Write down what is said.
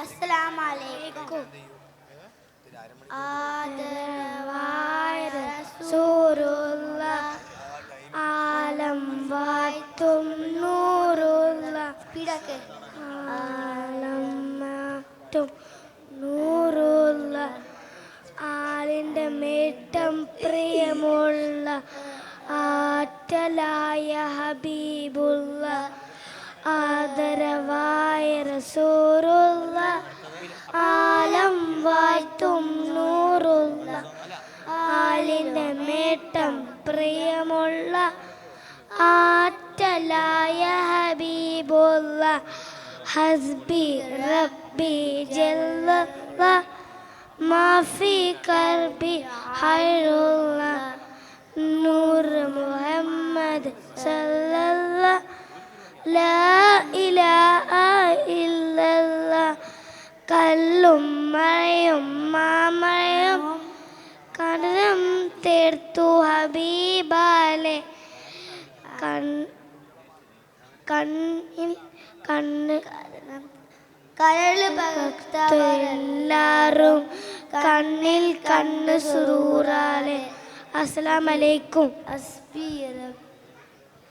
അസ്സലാമലൈക്കും. ആദരവായ റസൂലുള്ള ആലം ആലം പ്രിയമുള്ള ഹബീബുള്ള ആദരവായ റസൂറുള്ള പ്രിയമുള്ള ആറ്റലായ ഹബീബുള്ള ഹസ്ബി റബ്ബി ജല്ല മാഫി കർബി ഹൈറുള്ള നൂർ മുഹമ്മദ് സല്ലല്ല ലാ ഇലാഹ ഇല്ലല്ല കല്ലും മഴയും കടലും തീർത്തു ഹബീബാലെ. കണ്ണിൽ കണ്ണ് കരൾ എല്ലാരും കണ്ണിൽ കണ്ണ് സുറൂറാലെ. അസ്സലാമലൈക്കും. അസ്ബി